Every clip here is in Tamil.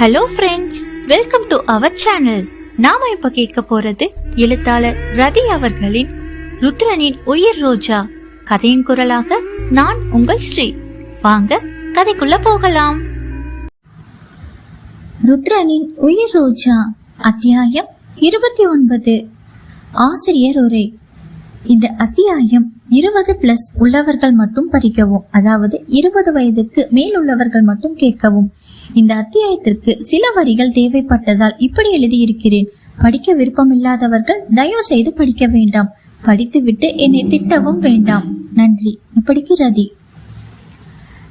Hello friends welcome to our channel நாம இப்ப கேட்க போறது எழுத்தாளர் ரதி அவர்களின் ருத்ரனின் உயிர் ரோஜா. கதையின் குரலாக நான் உங்கள் ஸ்ரீ. வாங்க கதைக்குள்ள போகலாம். ருத்ரனின் உயிர் ரோஜா அத்தியாயம் இருபத்தி ஒன்பது. ஆசிரியர் உரை. இந்த அத்தியாயம் இருபது பிளஸ் உள்ளவர்கள் மட்டும் படிக்கவும் அதாவது இருபது வயதுக்கு மேல் உள்ளவர்கள் மட்டும் கேட்கவும். இந்த அத்தியாயத்திற்கு சில வரிகள் தேவைப்பட்டதால் இப்படி எழுதியிருக்கிறேன். படிக்க விருப்பமில்லாதவர்கள் தயவு செய்து படிக்க வேண்டாம். படித்துவிட்டு என்னை திட்டவும் வேண்டாம். நன்றி. இப்படிக்கு ரதி.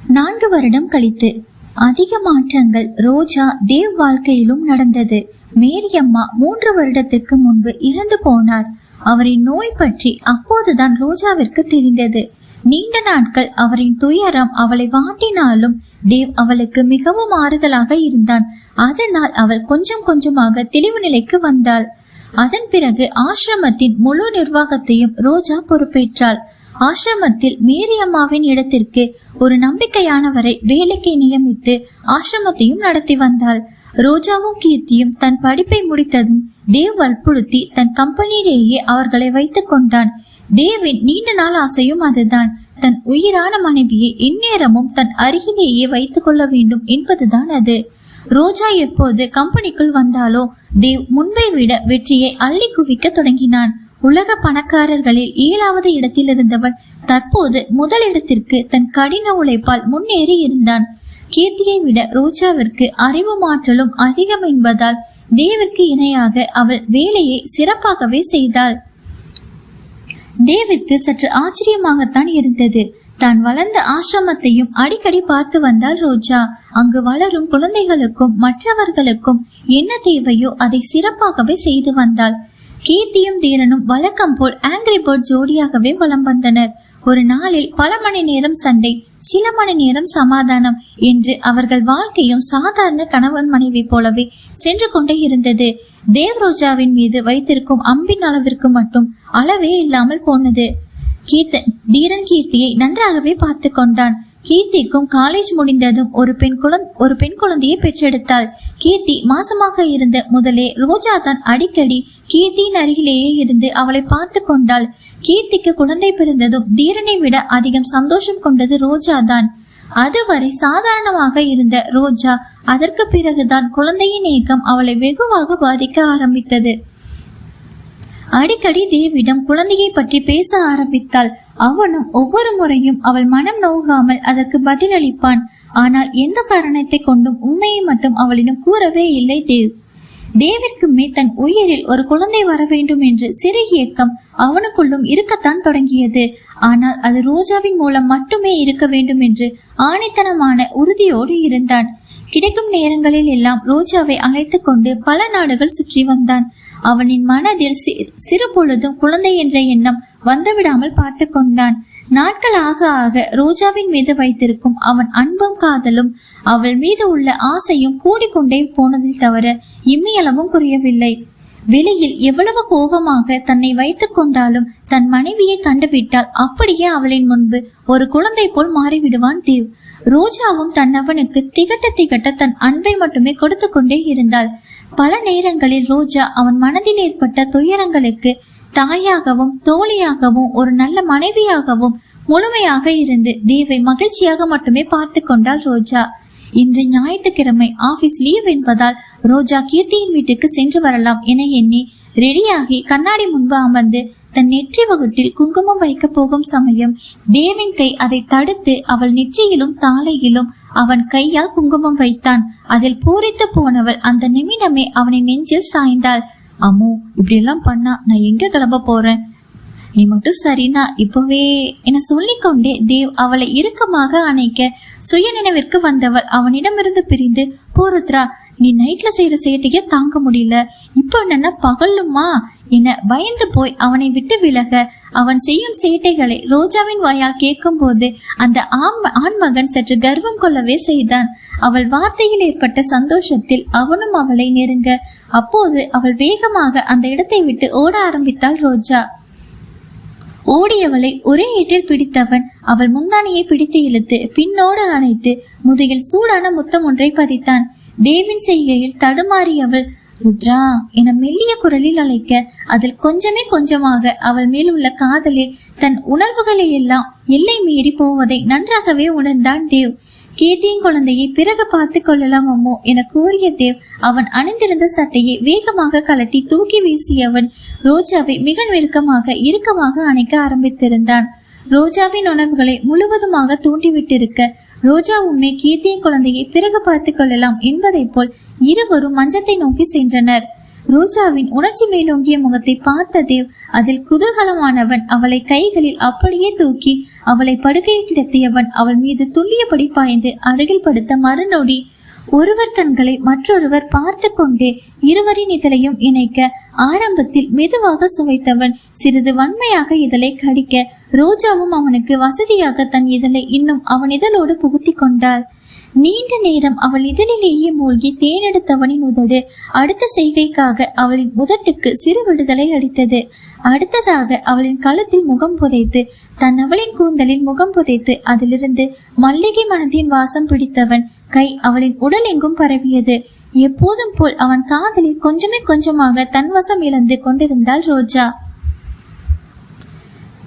நான்கு வருடம் கழித்து அதிக மாற்றங்கள் ரோஜா தேவ் வாழ்க்கையிலும் நடந்தது. மேரியம்மா மூன்று வருடத்திற்கு முன்பு இறந்து போனார். அவரின் நோய் பற்றி அப்போதுதான் ரோஜாவிற்கு தெரிந்தது. நீண்ட நாட்கள் அவரின் துயரம் அவளை வாட்டினாலும் தேவ் அவளுக்கு மிகவும் ஆறுதலாக இருந்தான். அதனால் அவள் கொஞ்சம் கொஞ்சமாக தெளிவு நிலைக்கு வந்தாள். அதன் பிறகு ஆசிரமத்தின் முழு நிர்வாகத்தையும் ரோஜா பொறுப்பேற்றாள். ஆசிரமத்தில் மேரி அம்மாவின் இடத்திற்கு ஒரு நம்பிக்கையானவரை வேலைக்கு நியமித்து ஆசிரமத்தையும் நடத்தி வந்தாள். ரோஜாவும் கீர்த்தியும் தன் படிப்பை முடித்ததும் தேவ் வற்புறுத்தி தன் கம்பெனியிலேயே அவர்களை வைத்துக் கொண்டான். தேவின் நீண்ட நாள் ஆசையும் அதுதான். தன் உயிரான மனைவியை இந்நேரமும் தன் அருகிலேயே வைத்துக் கொள்ள வேண்டும் என்பதுதான் அது. ரோஜா எப்போது கம்பெனிக்குள் வந்தாலோ தேவ் முன்பை விட வெற்றியை அள்ளி குவிக்க தொடங்கினான். உலக பணக்காரர்களில் ஏழாவது இடத்தில் இருந்தவன் தற்போது முதலிடத்திற்கு தன் கடின உழைப்பால் முன்னேறி இருந்தான். கீர்த்தியை விட ரோஜாவிற்கு அறிவு மாற்றலும் அதிகம் என்பதால் தேவிற்கு இணையாக அவள் வேலையை சிறப்பாகவே செய்தாள். தேவிற்கு சற்று ஆச்சரியமாகத்தான் இருந்தது. தான் வளர்ந்த ஆசிரமத்தையும் அடிக்கடி பார்த்து வந்தாள் ரோஜா. அங்கு வளரும் குழந்தைகளுக்கும் மற்றவர்களுக்கும் என்ன தேவையோ அதை சிறப்பாகவே செய்து வந்தாள். கீர்த்தியும் தீரனும் வழக்கம் போல் ஆங்கிரி பேர்ட் ஜோடியாகவே வலம் வந்தனர். ஒரு நாளில் பல மணி நேரம் சண்டை சில மணி நேரம் சமாதானம் என்று அவர்கள் வாழ்க்கையும் சாதாரண கணவன் மனைவி போலவே சென்று கொண்டே இருந்தது. தேவ்ரோஜாவின் மீது வைத்திருக்கும் அம்பின் அளவிற்கு மட்டும் அளவே இல்லாமல் போனது. கீர்த்தன் தீரன் கீர்த்தியை நன்றாகவே பார்த்து கொண்டான். கீர்த்திக்கும் காலேஜ் முடிந்ததும் ஒரு பெண் குழந்தை ஒரு பெண் குழந்தையை பெற்றெடுத்தாள். கீர்த்தி மாசமாக இருந்த முதலே ரோஜா தான் அடிக்கடி கீர்த்தியின் அருகிலேயே இருந்து அவளை பார்த்து கொண்டாள். கீர்த்திக்கு குழந்தை பிறந்ததும் தீரனை விட அதிகம் சந்தோஷம் கொண்டது ரோஜா தான். அதுவரை சாதாரணமாக இருந்த ரோஜா அதற்கு பிறகுதான் குழந்தையின் ஏக்கம் அவளை வெகுவாக பாதிக்க ஆரம்பித்தது. அடிக்கடி தேவிடம் குழந்தையை பற்றி பேச ஆரம்பித்தாள் அவனும் ஒவ்வொரு முறையும் அவள் மனம் நோகாமல் அதற்கு பதிலளிப்பான். ஆனால் எந்த காரணத்தை கொண்டும் உண்மையை மட்டும் அவளிடம் கூறவே இல்லை தேவ். தேவிற்குமே தன் உயிரில் ஒரு குழந்தை வர வேண்டும் என்று சிறு இயக்கம் அவனுக்குள்ளும் இருக்கத்தான் தொடங்கியது. ஆனால் அது ரோஜாவின் மூலம் மட்டுமே இருக்க வேண்டும் என்று ஆணித்தனமான உறுதியோடு இருந்தான். கிடைக்கும் நேரங்களில் எல்லாம் ரோஜாவை அழைத்து கொண்டு பல நாடுகள் சுற்றி வந்தான். அவனின் மனதில் சிறு பொழுதும் குழந்தை என்ற எண்ணம் வந்துவிடாமல் பார்த்து கொண்டான். நாட்கள் ஆக ஆக ரோஜாவின் மீது வைத்திருக்கும் அவன் அன்பும் காதலும் அவள் மீது உள்ள ஆசையும் கூடிக்கொண்டே போனதில் தவிர இம்மியளவும் குறையவில்லை. வெளியில் எவ்வளவு கோபமாக தன்னை வைத்துக் கொண்டாலும் தன் மனைவியை கண்டுவிட்டால் அப்படியே அவளின் முன்பு ஒரு குழந்தை போல் மாறிவிடுவான் தேவ். ரோஜாவும் தன்னவனுக்கு திகட்ட திகட்ட தன் அன்பை மட்டுமே கொடுத்து கொண்டே இருந்தாள். பல நேரங்களில் ரோஜா அவன் மனதில் ஏற்பட்ட துயரங்களுக்கு தாயாகவும் தோழியாகவும் ஒரு நல்ல மனைவியாகவும் முழுமையாக இருந்து தேவை மகிழ்ச்சியாக மட்டுமே பார்த்து கொண்டாள் ரோஜா. இன்று ஞாயிற்றுக்கிழமை ஆபீஸ் லீவ் என்பதால் ரோஜா கீர்த்தியின் வீட்டுக்கு சென்று வரலாம் என எண்ணி ரெடியாகி கண்ணாடி முன்பு அமர்ந்து தன் நெற்றி வகுட்டில் குங்குமம் வைக்க போகும் சமயம் தேவின் கை அதை தடுத்து அவள் நெற்றியிலும் தாளையிலும் அவன் கையால் குங்குமம் வைத்தான். அதில் பூரித்து போனவள் அந்த நிமிடமே அவனை நெஞ்சில் சாய்ந்தாள். அம்மோ இப்படி எல்லாம் பண்ணா நான் எங்க கிளம்ப போறேன்? நீ மட்டும் சரினா இப்பவே என சொல்லிக்கொண்டே தேவ் அவளை இறுக்கமாக அணைக்க சுய நினைவிற்கு வந்தவள் அவனிடமிருந்து பிரிந்து போருத்ரா நீ நைட்ல செய்யற சேட்டையே தாங்க முடியல. இப்ப என்னன்னா பகலுமா என பயந்து போய் அவனை விட்டு விலக அவன் செய்யும் சேட்டைகளை ரோஜாவின் வாயால் கேட்கும் போது அந்த ஆண்மகன் சற்று கர்வம் கொள்ளவே செய்தான். அவள் வார்த்தையில் ஏற்பட்ட சந்தோஷத்தில் அவனும் அவளை நெருங்க அப்போது அவள் வேகமாக அந்த இடத்தை விட்டு ஓட ஆரம்பித்தாள் ரோஜா. ஓடியவளை ஒரே ஏட்டில் பிடித்தவன். அவள் முந்தானியை பிடித்து இழுத்து பின்னோடு அணைத்து முதுகில் சூடான முத்தம் ஒன்றை பதித்தான். தேவின் செய்கையில் தடுமாறியவள் ருத்ரா என மெல்லிய குரலில் அழைக்க அதில் கொஞ்சமே கொஞ்சமாக அவள் மேல் உள்ள காதலில் தன் உணர்வுகளை எல்லாம் எல்லை மீறி போவதை நன்றாகவே உணர்ந்தான் தேவ். கேட்டியின் குழந்தையை பிறகு பார்த்து கொள்ளலாம் அம்மோ என கூறிய தேவ் அவன் அணிந்திருந்த சட்டையை வேகமாக கலட்டி தூக்கி வீசியவன் ரோஜாவை மிக நெருக்கமாக இறுக்கமாக அணைக்க ஆரம்பித்திருந்தான். ரோஜாவின் உணர்வுகளை முழுவதுமாக தூண்டிவிட்டிருக்க ரோஜாவுமே கீர்த்தியின் குழந்தையை பிறகு பார்த்து கொள்ளலாம் என்பதைப் போல் இருவரும் மஞ்சத்தை நோக்கி சென்றனர். ரோஜாவின் உணர்ச்சி மேலோங்கிய முகத்தை பார்த்த தேவ் அதில் குதூகலமானவன் அவளை கைகளில் அப்படியே தூக்கி அவளை படுக்கையில் கிடத்தியவன் அவள் மீது துல்லியபடி பாய்ந்து அருகில் படுத்த மறுநொடி ஒருவர் கண்களை மற்றொருவர் பார்த்து கொண்டே இருவரின் இதழையும் இணைக்க ஆரம்பத்தில் மெதுவாக சுவைத்தவன் சிறிது வன்மையாக இதழை கடிக்க ரோஜாவும் அவனுக்கு வசதியாக தன் இதழை இன்னும் அவன் இதழோடு புகுத்தி கொண்டாள். நீண்ட நேரம் அவள் இதழிலேயே மூழ்கி தேனெடுத்தவனின் உதடு அடுத்த செய்கைக்காக அவளின் உதட்டுக்கு சிறு விடுதலை அளித்தது. அடுத்ததாக அவளின் கழுத்தில் முகம் புதைத்து தன் அவளின் கூந்தலில் முகம் புதைத்து அதிலிருந்து மல்லிகை மனதின் வாசம் பிடித்தவன் கை அவளின் உடல் எங்கும் பரவியது. எப்போதும் போல் அவன் காதலில் கொஞ்சமே கொஞ்சமாக தன் வசம் இழந்து கொண்டிருந்தாள் ரோஜா.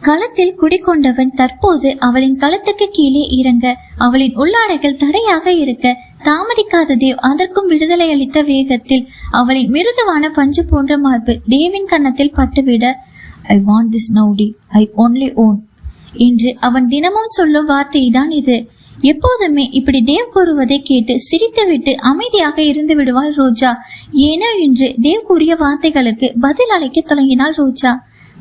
களத்தில் குடிக்கொண்டவன் தற்போது அவளின் களத்துக்கு கீழே இறங்க அவளின் உள்ளாடைகள் தடையாக இருக்க தாமதிக்காத தேவ் அதற்கும் விடுதலை அளித்த வேகத்தில் அவளின் மிருதுவான பஞ்சு போன்ற மார்பு தேவின் கன்னத்தில் பட்டுவிட ஐ வாண்ட் திஸ் நவுடி ஐ ஒன்லி ஓன் என்று அவன் தினமும் சொல்லும் வார்த்தை தான் இது. எப்போதுமே இப்படி தேவ் கூறுவதை கேட்டு சிரித்துவிட்டு அமைதியாக இருந்து விடுவாள் ரோஜா. ஏனோ என்று தேவ் கூறிய வார்த்தைகளுக்கு பதில் அளிக்க தொடங்கினாள் Roja.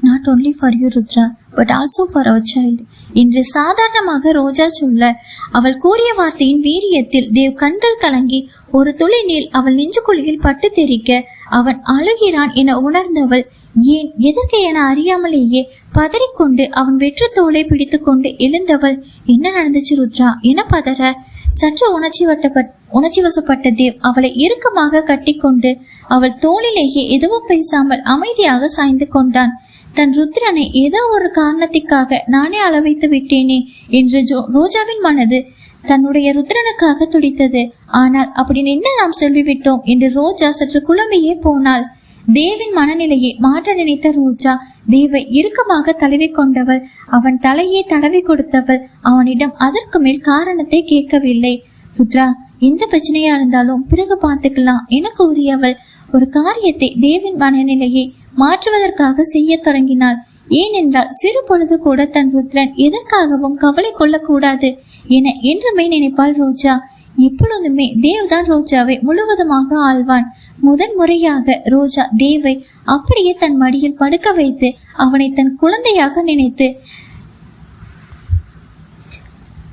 Not only for you Rudra but also for our child என்று சாதாரணமாக ரோஜா சொல்ல அவள் கூறிய வார்த்தையின் வீரியத்தில் தேவ் கண்கள் கலங்கி ஒரு துளி நீள் அவள் நெஞ்சுக்குழியில் பட்டு தெரிக்க அவன் அழுகிறான் என உணர்ந்தவள் ஏன் எதற்கு என அறியாமலேயே பதறிக்கொண்டு அவன் வெற்று தோலை பிடித்துக்கொண்டு எழுந்தவள் என்ன நடந்துச்சு ருத்ரா? என பதற? சற்று உணர்ச்சி வட்டப்பட் உணர்ச்சி வசப்பட்ட தேவ் அவளை இறுக்கமாக கட்டிக்கொண்டு அவள் தோளிலேயே எதுவும் பேசாமல் அமைதியாக சாய்ந்து கொண்டான். தன் ருத்ரனை ஏதோ ஒரு காரணத்திற்காக நானே அளவைத்து விட்டேனே என்று ஜோ- ரோஜாவின் மனது தன்னுடைய ருத்ரனுக்காக துடித்தது. ஆனால் அப்படி என்ன நாம் சொல்லிவிட்டோம் என்று ரோஜா சற்று குழம்பியே போனாள். தேவின் மனநிலையை மாற்ற நினைத்த ரோஜா தேவை இறுக்கமாக தழுவி கொண்டவள். அவன் தலையை தடவி கொடுத்தவள். அவனிடம் அதற்கு மேல் காரணத்தை கேட்கவில்லை. ருத்ரா எந்த பிரச்சனையா இருந்தாலும் பிறகு பார்த்துக்கலாம் என கூறியவள். ஒரு காரியத்தை தேவின் மனநிலையை மாற்றுவதற்காக செய்ய தொடங்கினாள். ஏனென்றால் சிறு பொழுது கூட தன் ருத்ரன் எதற்காகவும் கவலை கொள்ளக்கூடாது என என்றுமே நினைப்பாள் ரோஜா. எப்பொழுதுமே தேவ்தான் ரோஜாவை முழுவதுமாக ஆழ்வான் முதன் முறையாக ரோஜா தேவை அப்படியே தன் மடியில் படுக்க வைத்து அவனை தன் குழந்தையாக நினைத்து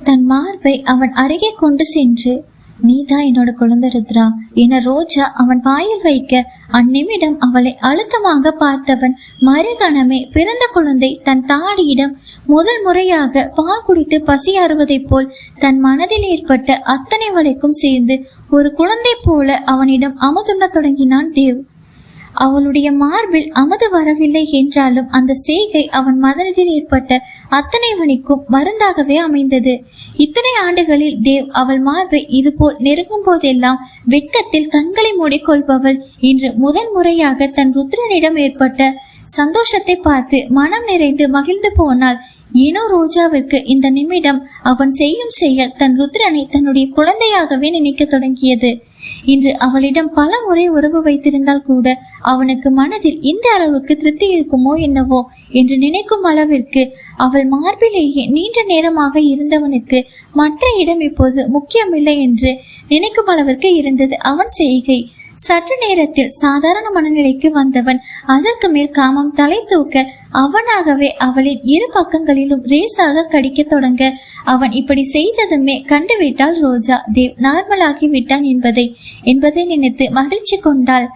தன் மார்பை அவன் அருகே கொண்டு சென்று நீதான் என்னோட குழந்தை ருத்ரா. என ரோஜா அவன் வாயில் வைக்க அந்நிமிடம் அவளை அழுத்தமாக பார்த்தவன் மறுகணமே பிறந்த குழந்தை தன் தாடியிடம் முதல் முறையாக பால் குடித்து பசி அறுவதைப் போல் தன் மனதில் ஏற்பட்ட அத்தனை வலைக்கும் சேர்ந்து ஒரு குழந்தை போல அவனிடம் அமுதுண்ண தொடங்கினான் தேவ். அவளுடைய மார்பில் அமது வரவில்லை என்றாலும் அந்த செய்கை அவன் மனதில் ஏற்பட்ட அத்தனை மணிக்கும் மருந்தாகவே அமைந்தது. இத்தனை ஆண்டுகளில் தேவ் அவள் மார்பை இதுபோல் நெருங்கும் போதெல்லாம் வெட்கத்தில் கண்களை மூடிக்கொள்பவள் இன்று முதன் முறையாக தன் ருத்ரனிடம் ஏற்பட்ட சந்தோஷத்தை பார்த்து மனம் நிறைந்து மகிழ்ந்து போனாள் ஏனோ ரோஜாவிற்கு இந்த நிமிடம் அவன் செய்யும் செயல் தன் ருத்ரனை தன்னுடைய குழந்தையாகவே நினைக்க தொடங்கியது. இன்று அவளிடம் பல முறை உறவு வைத்திருந்தால் கூட அவனுக்கு மனதில் இந்த அளவுக்கு திருப்தி இருக்குமோ என்னவோ என்று நினைக்கும் அளவிற்கு அவள் மார்பிலேயே நீண்ட நேரமாக இருந்தவனுக்கு மற்ற இடம் இப்போது முக்கியமில்லை என்று நினைக்கும் அளவிற்கு இருந்தது அவன் செய்கை. சற்று நேரத்தில் சாதாரண மனநிலைக்கு வந்தவன் அதற்கு மேல் காமம் தலை தூக்க அவனாகவே அவளின் இரு பக்கங்களிலும் ரேசாக கடிக்கத் தொடங்க அவன் இப்படி செய்ததுமே கண்டுவிட்டாள் ரோஜா தேவ் நார்மலாகி விட்டான் என்பதை என்பதை நினைத்து மகிழ்ச்சி கொண்டாள்.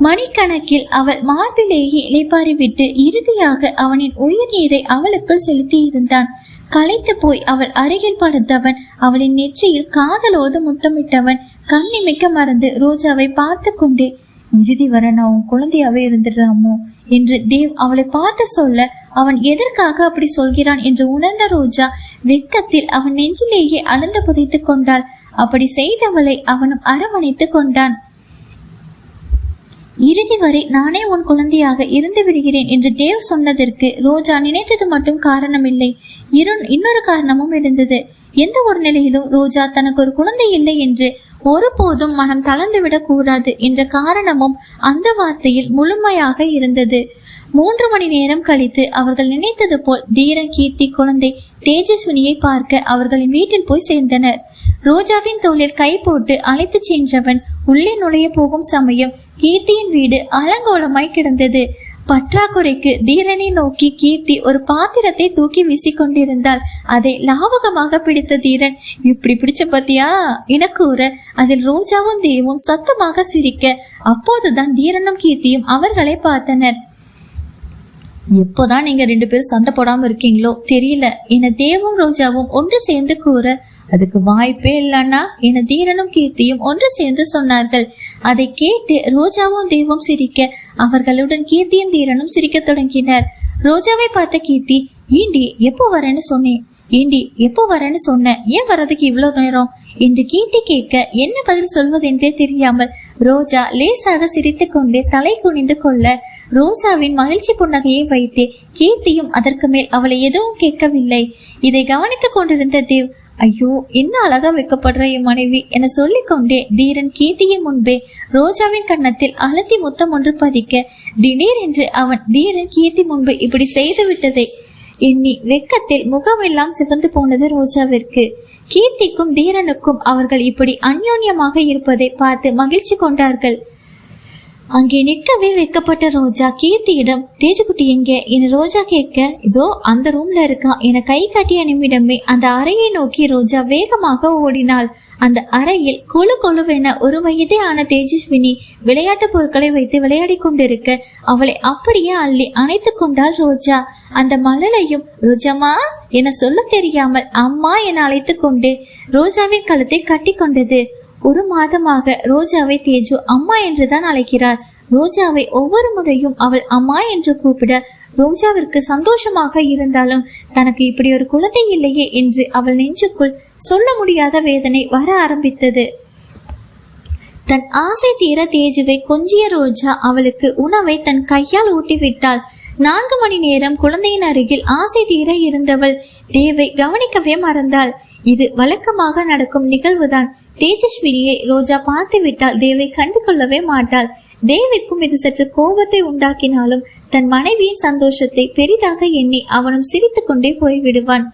மணிக்கணக்கில் அவள் மார்பிலேயே இலைப்பாரிவிட்டு இறுதியாக அவனின் உயிர் நீரை அவளுக்குள் செலுத்தி இருந்தான் களைத்து போய் அவள் அருகில் படுத்தவன் அவளின் நெற்றியில் காதலோடு முத்தமிட்டவன் கண்ணிமைக்க மறந்து ரோஜாவை பார்த்து கொண்டே இறுதி வர நான் உன் குழந்தையாவே இருந்துடுறாமோ என்று தேவ் அவளை பார்த்து சொல்ல அவன் எதற்காக அப்படி சொல்கிறான்? என்று உணர்ந்த ரோஜா வெட்கத்தில் அவன் நெஞ்சிலேயே அளந்து புதைத்துக் கொண்டாள். அப்படி செய்தவளை அவனும் அரவணைத்துக் கொண்டான். இறுதி வரை நானே உன் குழந்தையாக இருந்து விடுகிறேன் என்று தேவ் சொன்னதற்கு ரோஜா நினைத்தது மட்டும் காரணமில்லை. இரு இன்னொரு காரணமும் இருந்தது. எந்த ஒரு நிலையிலும் ரோஜா தனக்கு ஒரு குழந்தை இல்லை என்று ஒருபோதும் மனம் தளர்ந்துவிடக் கூடாது என்ற காரணமும் அந்த வார்த்தையில் முழுமையாக இருந்தது. மூன்று மணி நேரம் கழித்து அவர்கள் நினைத்தது போல் தீரன் கீர்த்தி குழந்தை தேஜஸ்வினியை பார்க்க அவர்களின் வீட்டில் போய் சேர்ந்தனர். ரோஜாவின் தோளில் கை போட்டு அழைத்து சென்றவன் உள்ளே நுழைய போகும் சமயம் கீர்த்தியின் வீடு அலங்கோலமாய் கிடந்தது. பற்றாக்குறைக்கு தீரனை நோக்கி கீர்த்தி ஒரு பாத்திரத்தை தூக்கி வீசிக்கொண்டிருந்தால் அதை லாவகமாக பிடித்த தீரன் இப்படி பிடிச்ச பத்தியா? என கூற அதில் ரோஜாவும் தேவும் சத்தமாக சிரிக்க. அப்போதுதான் தீரனும் கீர்த்தியும் அவர்களை பார்த்தனர். எப்போதான் நீங்க ரெண்டு பேரும் சண்டை போடாம இருக்கீங்களோ தெரியல. என தேவும் ரோஜாவும் ஒன்று சேர்ந்து கூற. அதுக்கு வாய்ப்பே இல்லைன்னா என தீரனும் கீர்த்தியும் ஒன்று சேர்ந்து சொன்னார்கள். அதை கேட்டு ரோஜாவும் தேவும் சிரிக்க அவர்களுடன் கீர்த்தியும் தீரனும் சிரிக்க தொடங்கினர். ரோஜாவை பார்த்த கீர்த்தி ஏண்டி எப்போ வரேன்னு சொன்னேன். ஏண்டி எப்போ வரேன்னு சொன்ன? ஏன் வர்றதுக்கு இவ்வளவு நேரம்? என்று கீர்த்தி கேட்க என்ன பதில் சொல்வதென்றே தெரியாமல் ரோஜா லேசாக சிரித்து கொண்டு தலை குனிந்து கொள்ள ரோஜாவின் மகிழ்ச்சி புன்னகையை வைத்து கீர்த்தியும் அதற்கு மேல் அவளை எதுவும் கேட்கவில்லை. இதை கவனித்துக் கொண்டிருந்த தேவ் ஐயோ என்ன அழகா வைக்கப்படுற என் மனைவி என சொல்லிக்கொண்டே தீரன் கீர்த்தியின் முன்பே ரோஜாவின் கன்னத்தில் அழுத்தி முத்தம் ஒன்று பதிக்க திடீரென்று அவன் தீரன் கீர்த்தி முன்பு இப்படி செய்து விட்டதை எண்ணி வெக்கத்தில் முகமெல்லாம் சிவந்து போனது ரோஜாவிற்கு. கீர்த்திக்கும் தீரனுக்கும் அவர்கள் இப்படி அந்யோன்யமாக இருப்பதை பார்த்து மகிழ்ச்சி கொண்டார்கள். அங்கே நிற்கவே வைக்கப்பட்ட ரோஜா கீர்த்தியிடம் தேஜகுட்டி எங்க என ரோஜா கேட்க இதோ அந்த ரூம்ல இருக்கா என கை காட்டிய நிமிடமே அந்த அறையை நோக்கி ரோஜா வேகமாக ஓடினாள். அந்த அறையில் கொழு கொழுவென ஒரு வயதே ஆன தேஜஸ்வினி விளையாட்டு பொருட்களை வைத்து விளையாடி கொண்டிருக்க அவளை அப்படியே அள்ளி அணைத்து கொண்டாள் ரோஜா. அந்த மலலையும் ரோஜாமா என சொல்ல தெரியாமல் அம்மா என அழைத்து கொண்டு ரோஜாவின் கழுத்தை கட்டி கொண்டது. ஒரு மாதமாக ரோஜாவை தேஜு அம்மா என்றுதான் அழைக்கிறார். ரோஜாவை ஒவ்வொரு முறையும் அவள் அம்மா என்று கூப்பிட ரோஜாவிற்கு சந்தோஷமாக இருந்தாலும் தனக்கு இப்படி ஒரு குழந்தை இல்லையே என்று அவள் நெஞ்சுக்குள் சொல்ல முடியாத வேதனை வர ஆரம்பித்தது. தன் ஆசை தீர தேஜுவை கொஞ்சிய ரோஜா அவளுக்கு உணவை தன் கையால் ஊட்டிவிட்டாள். நான்கு மணி நேரம் குழந்தையின் அருகில் ஆசை தீர இருந்தவள். தேவை கவனிக்கவே மறந்தாள். இது வழக்கமாக நடக்கும் நிகழ்வுதான். தேஜஸ்வினியை ரோஜா பார்த்து விட்டால் தேவை கண்டு கொள்ளவே மாட்டாள். தேவிக்கும் இது சற்று கோபத்தை உண்டாக்கினாலும் தன் மனைவியின் சந்தோஷத்தை பெரிதாக எண்ணி அவனும் சிரித்து கொண்டே போய்விடுவான்.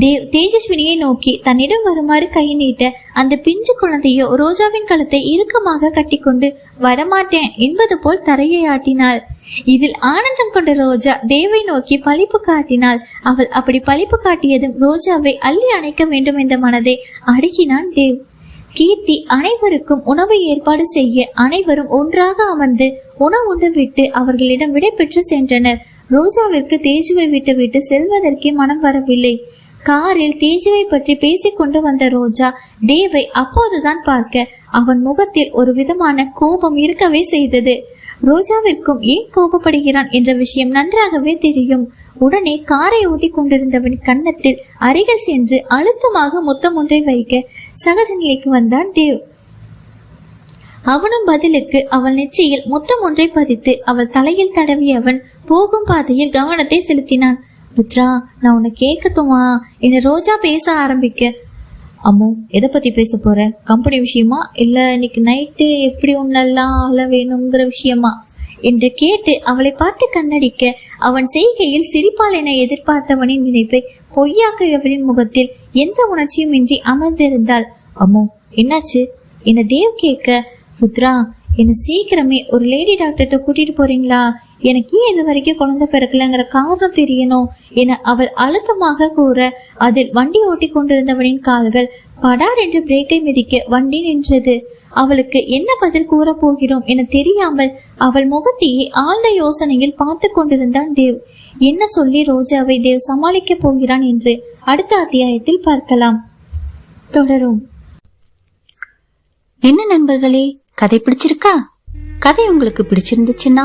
தேவ் தேஜஸ்வினியை நோக்கி தன்னிடம் வருமாறு கை நீட்ட அந்த பிஞ்சு குழந்தையோ ரோஜாவின் கழுத்தை இறுக்கமாக கட்டிக்கொண்டு வரமாட்டேன் என்பது போல் தரையை ஆட்டினாள். இதில் ஆனந்தம் கொண்ட ரோஜா தேவை நோக்கி பழிப்பு காட்டினாள். அவள் அப்படி பழிப்பு காட்டியதும் ரோஜாவை அள்ளி அணைக்க வேண்டும் என்ற மனதை அடக்கினான் தேவ். கீர்த்தி அனைவருக்கும் உணவை ஏற்பாடு செய்ய அனைவரும் ஒன்றாக அமர்ந்து உணவுண்டு விட்டு அவர்களிடம் விடை பெற்று சென்றனர். ரோஜாவிற்கு தேஜுவை விட்டு விட்டு செல்வதற்கே மனம் வரவில்லை. காரில் தேஜுவை பற்றி பேசிக் கொண்டு வந்த ரோஜா தேவை அப்போதுதான் பார்க்க. அவன் முகத்தில் ஒரு விதமான கோபம் இருக்கவே செய்தது. ரோஜாவிற்கும் ஏன் கோபப்படுகிறான்? என்ற விஷயம் நன்றாகவே தெரியும். உடனே காரை ஓட்டி கொண்டிருந்தவன் கன்னத்தில் அருகில் சென்று அழுத்தமாக முத்தம் ஒன்றை வைக்க சகஜ நிலைக்கு வந்தான் தேவ். அவனும் பதிலுக்கு அவள் நெற்றியில் முத்தம் ஒன்றை பதித்து அவள் தலையில் தடவிய அவன் போகும் பாதையில் கவனத்தை செலுத்தினான். ருத்ரா நான் உன்னை கேட்கட்டுமா என்னை ரோஜா பேச ஆரம்பிக்க. அம்மு எதை பத்தி பேச போற? கம்பெனி விஷயமா? இல்ல இன்னைக்கு நைட்டு எப்படி உன்னெல்லாம் ஆள வேணுங்கிற விஷயமா? என்று கேட்டு அவளை பார்த்து கண்ணடிக்க அவன் செய்கையில் சிரிப்பால் என எதிர்பார்த்தவனின் நினைப்பை பொய்யாக்கியவளின் முகத்தில் எந்த உணர்ச்சியும் இன்றி அமர்ந்திருந்தாள். அம்மோ என்னாச்சு? என்னை தேவ் கேட்க ருத்ரா என்ன சீக்கிரமே ஒரு லேடி டாக்டர்கிட்ட கூட்டிட்டு போறீங்களா? எனக்கு ஏன் இது வரைக்கும் குழந்தை பிறக்கலங்கிற காரணம் தெரியணும் என அவள் அழுத்தமாக கூற அதில் வண்டி ஓட்டி கொண்டிருந்தவனின் கால்கள் படார் என்று பிரேக்கை மிதிக்க வண்டி நின்றது. அவளுக்கு என்ன பதில் கூற போகிறோம் என தெரியாமல் அவள் முகத்தையே ஆழ்ந்த யோசனையில் பார்த்து கொண்டிருந்தான் தேவ். என்ன சொல்லி ரோஜாவை தேவ் சமாளிக்க போகிறான் என்று அடுத்த அத்தியாயத்தில் பார்க்கலாம். தொடரும். என்ன நண்பர்களே கதை பிடிச்சிருக்கா? கதை உங்களுக்கு பிடிச்சிருந்துச்சுன்னா